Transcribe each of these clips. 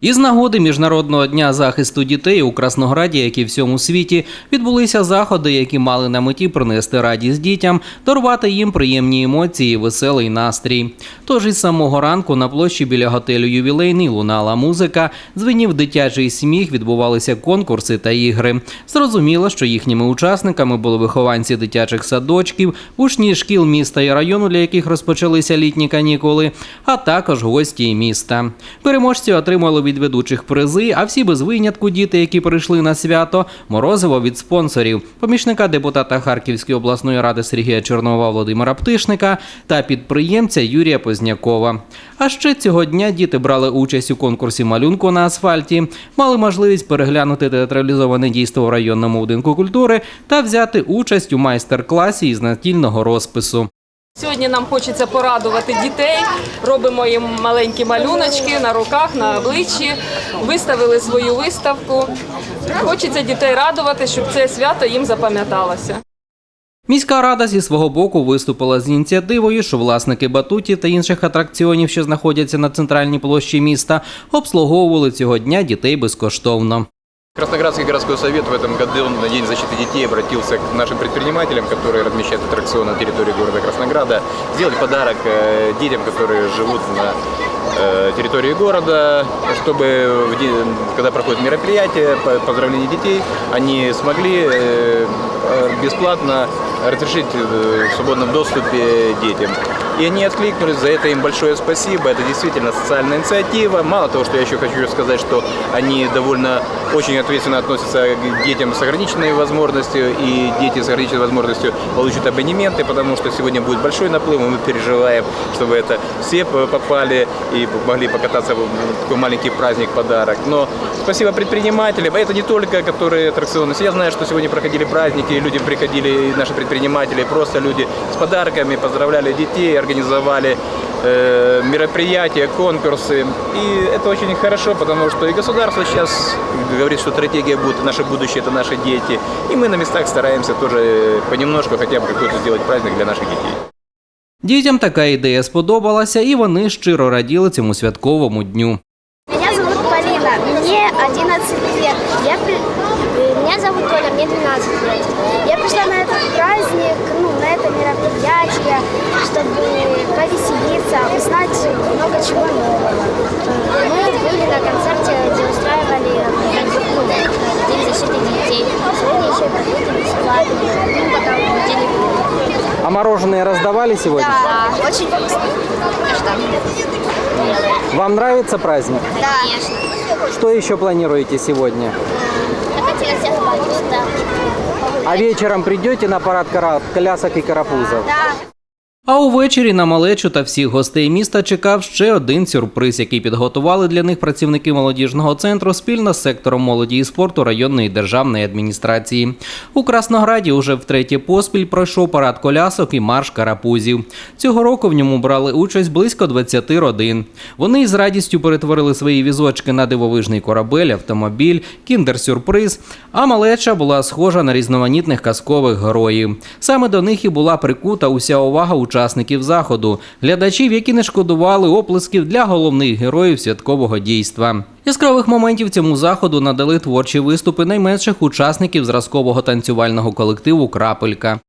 Із нагоди Міжнародного дня захисту дітей у Краснограді, як і всьому світі, відбулися заходи, які мали на меті принести радість дітям, дарувати їм приємні емоції, веселий настрій. Тож із самого ранку на площі біля готелю Ювілейний лунала музика, дзвенів дитячий сміх, відбувалися конкурси та ігри. Зрозуміло, що їхніми учасниками були вихованці дитячих садочків, учні шкіл міста і району, для яких розпочалися літні канікули, а також гості міста. Переможці отримали від ведучих призи, а всі без винятку діти, які прийшли на свято, морозиво від спонсорів, помічника депутата Харківської обласної ради Сергія Чорнова Володимира Птишника та підприємця Юрія Познякова. А ще цього дня діти брали участь у конкурсі малюнку на асфальті, мали можливість переглянути театралізоване дійство в районному будинку культури та взяти участь у майстер-класі із натільного розпису. Сьогодні нам хочеться порадувати дітей. Робимо їм маленькі малюночки на руках, на обличчі. Виставили свою виставку. Хочеться дітей радувати, щоб це свято їм запам'яталося. Міська рада зі свого боку виступила з ініціативою, що власники батутів та інших атракціонів, що знаходяться на центральній площі міста, обслуговували цього дня дітей безкоштовно. Красноградский городской совет в этом году на День защиты детей обратился к нашим предпринимателям, которые размещают аттракционы на территории города Краснограда, сделать подарок э, детям, которые живут на э, территории города, чтобы когда проходит мероприятие по- поздравления детей, они смогли э, бесплатно разрешить в свободном доступе детям. И они откликнулись, за это им большое спасибо. Это действительно социальная инициатива. Мало того, что я еще хочу сказать, что они довольно очень ответственно относятся к детям с ограниченной возможностью, и дети с ограниченной возможностью получат абонементы, потому что сегодня будет большой наплыв, и мы переживаем, чтобы это все попали и могли покататься в такой маленький праздник, подарок. Но спасибо предпринимателям. Это не только которые аттракционы. Я знаю, что сегодня проходили праздники, и люди приходили, и наши предприниматели, просто люди с подарками, поздравляли детей, организовали э, мероприятия, конкурсы. И это очень хорошо, потому что и государство сейчас говорит, что стратегия будет, наше будущее это наши дети. И мы на местах стараемся тоже понемножку хотя бы какой-то сделать праздник для наших детей. Дітям така ідея сподобалася, і вони щиро раділи цьому святковому дню. Меня зовут Оля, мне 12 лет. Я пришла на этот праздник, ну, на это мероприятие, чтобы повеселиться, узнать много чего нового. Мы были на концерте, где устраивали ну, День защиты детей. Сегодня еще и продукты бесплатные. Ну, пока день А мороженое роздавали сьогодні? Да, очень вкусно. Вам нравится праздник? Да. Конечно. Что ще плануєте сьогодні? А вечером придете на парад колясок и карапузов? Да. А увечері на малечу та всіх гостей міста чекав ще один сюрприз, який підготували для них працівники молодіжного центру спільно з сектором молоді і спорту районної державної адміністрації. У Краснограді уже втретє поспіль пройшов парад колясок і марш карапузів. Цього року в ньому брали участь близько 20 родин. Вони із радістю перетворили свої візочки на дивовижний корабель, автомобіль, кіндер-сюрприз. А малеча була схожа на різноманітних казкових героїв. Саме до них і була прикута уся увага учасників заходу, глядачів, які не шкодували оплесків для головних героїв святкового дійства. Яскравих моментів цьому заходу надали творчі виступи найменших учасників зразкового танцювального колективу Крапелька.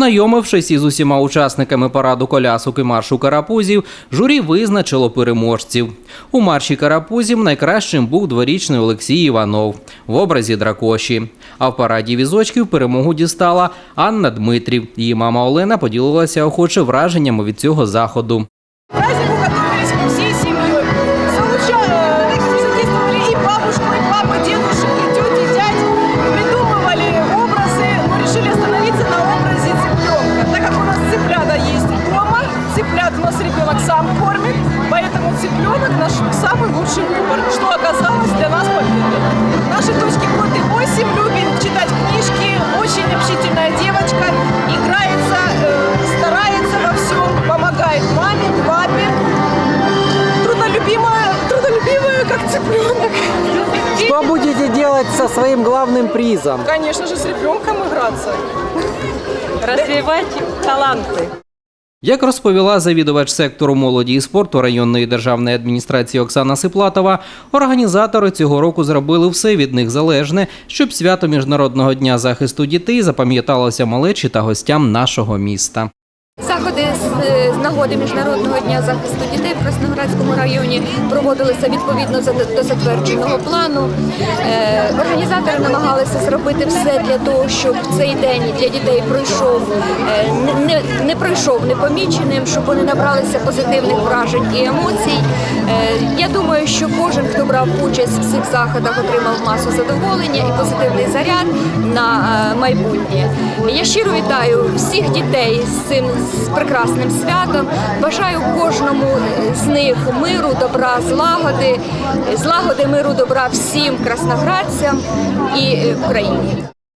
Познайомившись із усіма учасниками параду колясок і маршу карапузів, журі визначило переможців. У марші карапузів найкращим був дворічний Олексій Іванов. в образі дракоші. А в параді візочків перемогу дістала Анна Дмитрів. Її мама Олена поділилася охоче враженнями від цього заходу. Что будете делать со своим главным призом? Конечно же, с ребенком играться. Розвивати таланти. Як розповіла завідувач сектору молоді і спорту районної державної адміністрації Оксана Сиплатова, організатори цього року зробили все від них залежне, щоб свято Міжнародного дня захисту дітей запам'яталося малечі та гостям нашого міста. Заходи з, е, з нагоди Міжнародного дня захисту дітей в Красноградському районі проводилися відповідно до затвердженого плану. Е, Організатори намагалися зробити все для того, щоб цей день для дітей пройшов е, не, не, пройшов непоміченим, щоб вони набралися позитивних вражень і емоцій. Я думаю, що кожен, хто брав участь в цих заходах, отримав масу задоволення і позитивний заряд на майбутнє. Я щиро вітаю всіх дітей з цим прекрасним святом. Бажаю кожному з них миру, добра, злагоди, злагоди, миру, добра всім красноградцям і Україні.